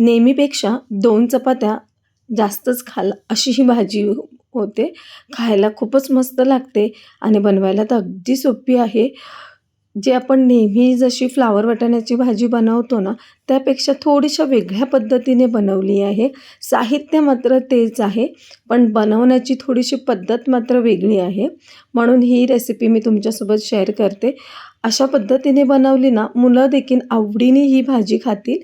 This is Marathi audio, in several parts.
नेहमीपेक्षा दोन चपात्या जास्तच खाल अशी ही भाजी होते. खायला खूपच मस्त लागते आणि बनवायला तर अगदी सोपी आहे. जे आपण नेहमी जशी फ्लावर वाटाण्याची भाजी बनवतो ना त्यापेक्षा थोडीशा वेगळ्या पद्धतीने बनवली आहे. साहित्य मात्र तेच आहे पण बनवण्याची थोडीशी पद्धत मात्र वेगळी आहे. म्हणून ही रेसिपी मी तुमच्यासोबत शेअर करते. अशा पद्धतीने बनवली ना मुलं देखील आवडीने ही भाजी खातील.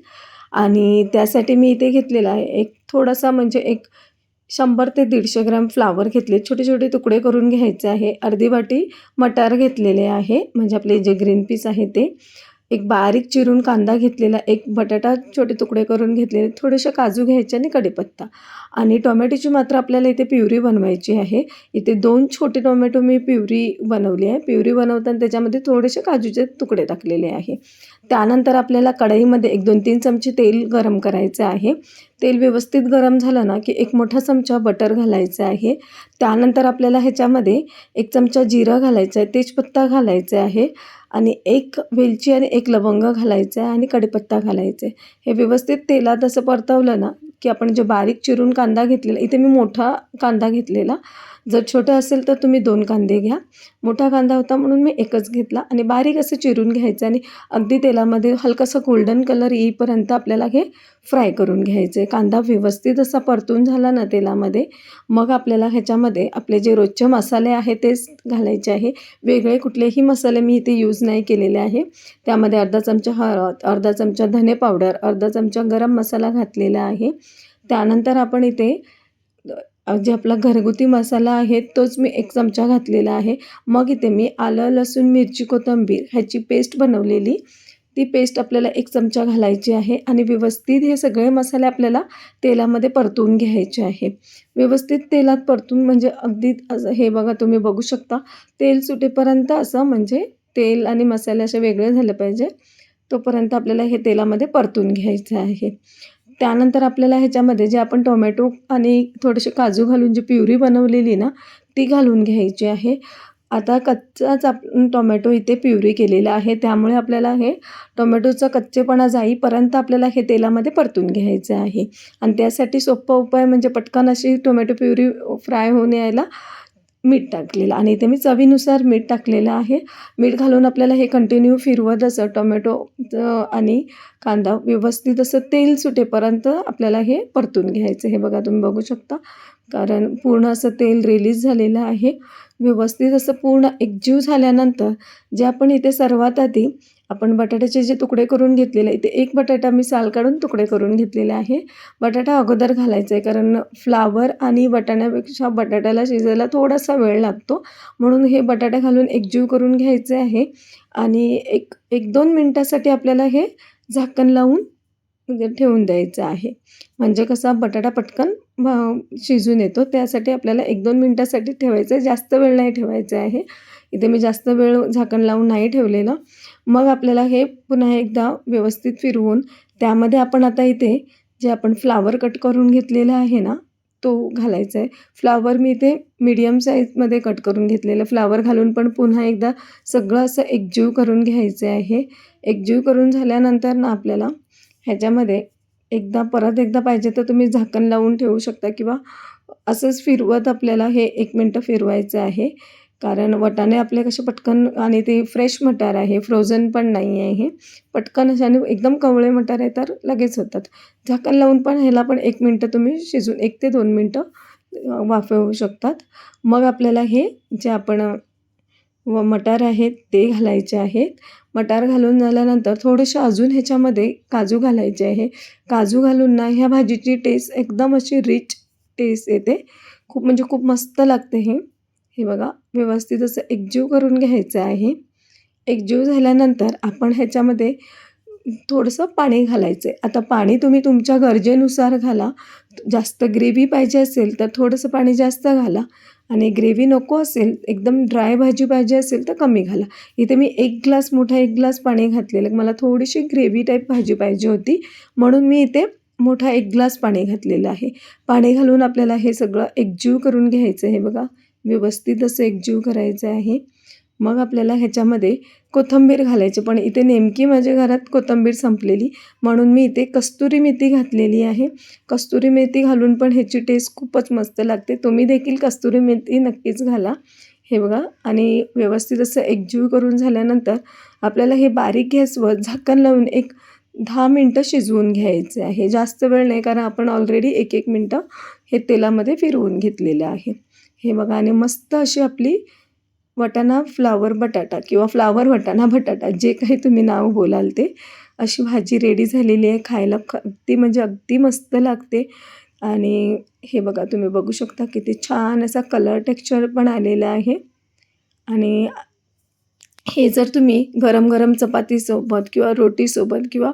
आणि त्यासाठी मी इथे घेतलेला आहे. एक थोडासा म्हणजे एक शंभर ते दीडशे ग्रॅम फ्लावर घेतले. छोटे छोटे तुकडे करून घ्यायचे आहे. अर्धी वाटी मटार घेतलेले आहे. म्हणजे आपले जे ग्रीन पीस आहे ते. एक बारीक चिरून कांदा घेतलेला एक बटाटा छोटे तुकडे करून घेतलेले थोडेसे काजू घ्यायचे आणि कढीपत्ता. आणि टोमॅटोची मात्र आपल्याला इथे प्युरी बनवायची आहे. इथे दोन छोटे टोमॅटो मी प्युरी बनवली आहे. प्युरी बनवताना त्याच्यामध्ये थोडेसे काजूचे तुकडे टाकलेले आहे. त्यानंतर आपल्याला कढईमध्ये एक दोन तीन चमचे तेल गरम करायचं आहे. तेल व्यवस्थित गरम झालं ना की एक मोठा चमचा बटर घालायचं आहे. त्यानंतर आपल्याला ह्याच्यामध्ये एक चमचा जिरं घालायचं आहे. तेजपत्ता घालायचं आहे. आणि एक वेलची आणि एक लवंग घालायचं आहे आणि कढीपत्ता घालायचं आहे हे व्यवस्थित तेलात असं परतवलं ना की आपण जे बारीक चिरून कांदा घेतलेला इथे मी मोठा कांदा घेतलेला. जर छोटा असेल तर तुम्ही दोन कांदे घ्या. मोठा कांदा होता म्हणून मी एकच घेतला आणि बारीक असं चिरून घ्यायचं आणि अगदी तेलामध्ये हलकासा गोल्डन कलर येईपर्यंत आपल्याला हे फ्राय करून घ्यायचं. आहे कांदा व्यवस्थित असा परतून झाला ना तेलामध्ये मग आपल्याला ह्याच्यामध्ये आपले जे रोजचे मसाले आहे तेच घालायचे आहे. वेगळे कुठलेही मसाले मी इथे यूज नाही केलेले आहे. त्यामध्ये अर्धा चमचा हळद अर्धा चमचा धने पावडर अर्धा चमचा गरम मसाला घातलेला आहे. त्यानंतर आपण इथे जे आपला घरगुती मसाला आहे तोच मी एक चमचा घातलेला आहे. मग इथे मी आलं लसूण मिरची कोथिंबीर ह्याची पेस्ट बनवलेली. ती पेस्ट आपल्याला एक चमचा घालायची आहे आणि व्यवस्थित हे सगळे मसाले आपल्याला तेलामध्ये परतून घ्यायचे आहे. व्यवस्थित तेलात परतून म्हणजे अगदी असं हे बघा तुम्ही बघू शकता तेल सुटेपर्यंत असं म्हणजे तेल आणि मसाले असे वेगळे झाले पाहिजे. तोपर्यंत आपल्याला हे तेलामध्ये परतून घ्यायचं आहे. त्यानंतर आपल्याला ह्याच्यामध्ये जे आपण टोमॅटो आणि थोडेसे काजू घालून जी प्युरी बनवलेली ना ती घालून घ्यायची आहे. आता कच्चाच आप टोमॅटो इथे प्युरी केलेला आहे. त्यामुळे आपल्याला हे टोमॅटोचा कच्चेपणा जाईपर्यंत आपल्याला हे तेलामध्ये परतून घ्यायचं आहे. आणि त्यासाठी सोपा उपाय म्हणजे पटकन अशी टोमॅटो प्युरी फ्राय होऊन यायला मीठ टाकलेलं आणि इथे मी चवीनुसार मीठ टाकलेलं आहे. मीठ घालून आपल्याला हे कंटिन्यू फिरवत असं टोमॅटो आणि कांदा व्यवस्थित असं तेल सुटेपर्यंत आपल्याला हे परतून घ्यायचं हे बघा तुम्ही बघू शकता. कारण पूर्ण असं तेल रिलीज झालेलं आहे. व्यवस्थित असं पूर्ण एकजीव झाल्यानंतर जे आपण इथे सर्वात आधी आपण बटाट्याचे जे तुकडे करून घेतलेले इथे एक बटाटा मी साल काढून तुकडे करून घेतलेले आहे. बटाटा अगोदर घालायचा आहे कारण फ्लावर आणि वाटाण्यापेक्षा बटाट्याला शिजायला थोडासा वेळ लागतो. म्हणून हे बटाटा घालून एकजीव करून घ्यायचे आहे आणि एक एक दोन मिनटासाठी आपल्याला हे झाकण लावून म्हणजे ठेवून द्यायचं आहे. म्हणजे कसा बटाटा पटकन शिजून येतो त्यासाठी आपल्याला एक दोन मिनटासाठी ठेवायचं आहे जास्त वेळ नाही ठेवायचं आहे. इथे मी जास्त वेळ झाकण लावून नाही ठेवलेलं. मग आपल्याला हे पुन्हा एकदा व्यवस्थित फिरवून त्यामध्ये आपण आता इथे जे आपण फ्लावर कट करून घेतलेला आहे ना तो घालायचा आहे. फ्लावर मी इथे मीडियम साईजमध्ये कट करून घेतलेलं. फ्लावर घालून पण पुन्हा एकदा सगळं असं एकजीव करून घ्यायचं आहे. एकजीव करून झाल्यानंतर ना आपल्याला ह्याच्यामध्ये एकदा परत एकदा पाहिजे तर तुम्ही झाकण लावून ठेवू शकता किंवा असंच फिरवत आपल्याला हे एक मिनटं फिरवायचं आहे. कारण वटाणे आपले कसे पटकन आणि ते फ्रेश मटार आहे फ्रोझन पण नाही आहे हे. पटकन अशाने आणि एकदम कवळे मटार आहे तर लगेच होतात. झाकण लावून पण ह्याला पण एक मिनटं तुम्ही शिजून एक ते दोन मिनटं वाफवू शकतात. मग आपल्याला हे जे आपण व मटार आहेत ते घालायचे आहेत. मटार घालून झाल्यानंतर थोडेसे अजून ह्याच्यामध्ये काजू घालायचे आहे. काजू घालून ना ह्या भाजीची टेस्ट एकदम अशी रिच टेस्ट येते. खूप म्हणजे खूप मस्त लागते हे. हे बघा व्यवस्थित असं एकजीव करून घ्यायचं आहे. एकजीव झाल्यानंतर आपण ह्याच्यामध्ये थोडंसं पाणी घालायचं आहे आता पाणी तुम्ही तुमच्या गरजेनुसार घाला. जास्त ग्रेव्ही पाहिजे असेल तर थोडंसं पाणी जास्त घाला. आणि ग्रेव्ही नको असेल एकदम ड्राय भाजी पाहिजे असेल तर कमी घाला. इथे मी एक ग्लास मोठा एक ग्लास पाणी घातलेलं. मला थोडीशी ग्रेव्ही टाईप भाजी पाहिजे होती. म्हणून मी इथे मोठा एक ग्लास पाणी घातलेलं आहे. पाणी घालून आपल्याला हे सगळं एकजीव करून घ्यायचं आहे बघा व्यवस्थित असं एकजीव करायचं आहे. मग आपल्याला ह्याच्यामध्ये कोथिंबीर घालायची. पण इथे नेमकी माझ्या घरात कोथिंबीर संपलेली. म्हणून मी इथे कस्तुरी मेथी घातलेली आहे. कस्तुरी मेथी घालून पण ह्याची टेस्ट खूपच मस्त लागते. तुम्ही देखील कस्तुरी मेथी नक्कीच घाला. हे बघा. आणि व्यवस्थित असं एकजीव करून झाल्यानंतर आपल्याला हे बारीक गॅसवर झाकण लावून एक दहा मिनटं शिजवून घ्यायचे आहे. जास्त वेळ नाही कारण आपण ऑलरेडी एक एक मिनटं हे तेलामध्ये फिरवून घेतलेलं आहे. हे बघा आणि मस्त अशी आपली वटाणा फ्लावर बटाटा किंवा फ्लावर वटाणा बटाटा जे काही तुम्ही नाव बोलाल ते अशी भाजी रेडी झालेली आहे खायला. ख ती म्हणजे अगदी मस्त लागते. आणि हे बघा तुम्ही बघू शकता किती छान असा कलर टेक्स्चर पण आलेला आहे. आणि हे जर तुम्ही गरम गरम चपातीसोबत किंवा रोटीसोबत किंवा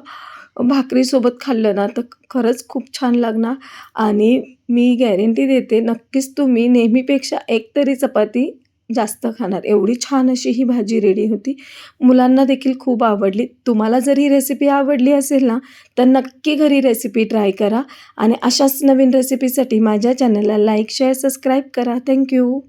भाकरीसोबत खाल्लं ना तर खरंच खूप छान लागणार. आणि मी गॅरंटी देते नक्कीच तुम्ही नेहमीपेक्षा एक तरी चपाती जास्त खाणार. एवढी छान अशी ही भाजी रेडी होती. मुलांना देखील खूप आवडली. तुम्हाला जर ही रेसिपी आवडली असेल ना तर नक्की घरी रेसिपी ट्राय करा. आणि अशाच नवीन रेसिपीसाठी माझ्या चॅनलला लाईक शेअर सबस्क्राईब करा. Thank you